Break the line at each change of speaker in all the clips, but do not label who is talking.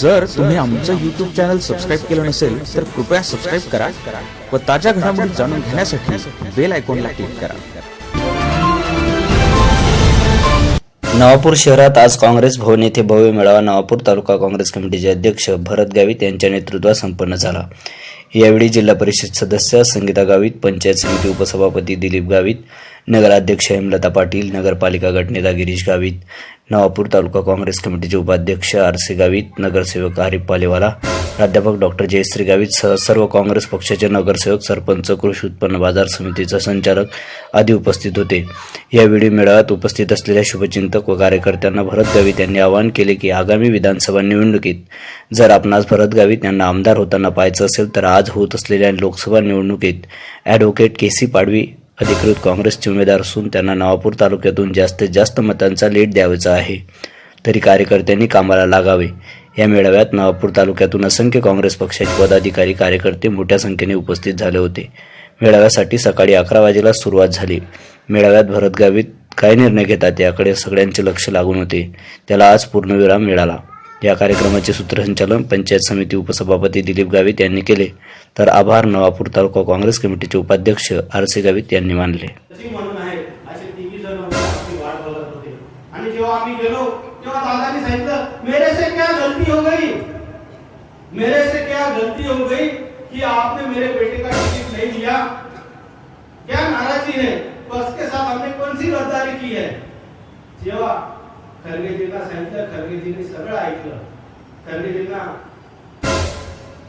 जर तुम्ही आमचं यूट्यूब चॅनल सबस्क्राईब केलं नसेल तर कृपया सबस्क्राईब करा व ताज्या घडामोडी जाणून घेण्यासाठी बेल आयकॉनला क्लिक करा.
नवापूर शहरात आज काँग्रेस भवन येथे भव्य मेळावा नवापूर तालुका काँग्रेस कमिटीचे अध्यक्ष भरत गावित यांच्या नेतृत्वात संपन्न झाला. यावेळी जिल्हा परिषद सदस्य संगीता गावित पंचायत समिती उपसभापती दिलीप गावित नगराध्यक्ष हेमलता पाटील नगरपालिका गटनेता गिरीश गावित नवापूर तालुका काँग्रेस कमिटीचे उपाध्यक्ष आर सी गावित नगरसेवक आरिफ पालेवाला प्राध्यापक डॉक्टर जयश्री गावित सह सर्व काँग्रेस पक्षाचे नगरसेवक सरपंच कृषी उत्पन्न बाजार समितीचा संचालक आदी उपस्थित होते. यावेळी मेळाव्यात उपस्थित असलेल्या शुभचिंतक व कार्यकर्त्यांना भरत गावित यांनी आवाहन केले की आगामी विधानसभा निवडणुकीत जर आपणास भरत गावित यांना आमदार होताना पाहायचं असेल तर आज होत असलेल्या लोकसभा निवडणुकीत ॲडव्होकेट के सी पाडवी अधिकृत काँग्रेसचे उमेदवार असून त्यांना नवापूर तालुक्यातून जास्तीत जास्त मतांचा लीड द्यावायचा आहे. तरी कार्यकर्त्यांनी कामाला लागावे. या मेळाव्यात नवापूर तालुक्यातून असंख्य काँग्रेस पक्षाचे पदाधिकारी कार्यकर्ते मोठ्या संख्येने उपस्थित झाले होते. मेळाव्यासाठी सकाळी अकरा वाजेला सुरुवात झाली. मेळाव्यात भरतगावीत काय निर्णय घेतात याकडे सगळ्यांचे लक्ष लागून होते. त्याला आज पूर्णविराम मिळाला. या कार्यक्रमाचे सूत्रसंचालन पंचायत समिती उपसभापती दिलीप गावित यांनी केले. तर आभार नवापूर तालुका काँग्रेस कमिटीचे उपाध्यक्ष आर सी गावित यांनी मानले.
आणि जेव्हा आम्ही गेलो तेव्हा सांगितलं मेरे से क्या गलती हो गई? मेरे से क्या गलती हो गई कि आपने मेरे बेटे का टिकट नहीं क्या नाराजगी है? बस के साथ हमने कौन सी गद्दारी की है? जेवा खरगेजींना सांगितलं खरगेजींनी सगळं ऐकलं. खरगेजींना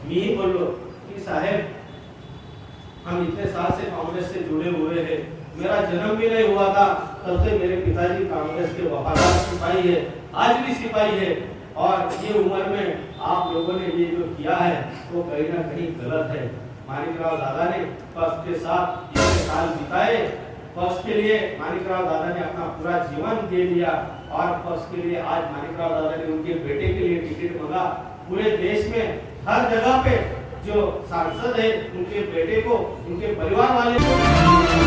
मीही बोललो की, साहेब, हम इतने साल से कांग्रेस से जुड़े हुए हैं. मेरा जन्म भी नहीं हुआ था. तब से मेरे पिताजी कांग्रेस के वफादार सिपाही है. आज भी सिपाही है. और ये उम्र में आप लोगों ने ये जो किया है, वो कहीं ना कहीं गलत है। मानिकराव दादा ने पक्ष के साथ इतने साल बिताए पक्ष के लिए मानिकराव दादा ने अपना पूरा जीवन दे दिया और फ़र्स्ट के लिए आज मानिकराव दादा ने उनके बेटे के लिए टिकट मांगा। पूरे देश में हर जगह पे जो सांसद है, उनके बेटे को, उनके परिवार वाले को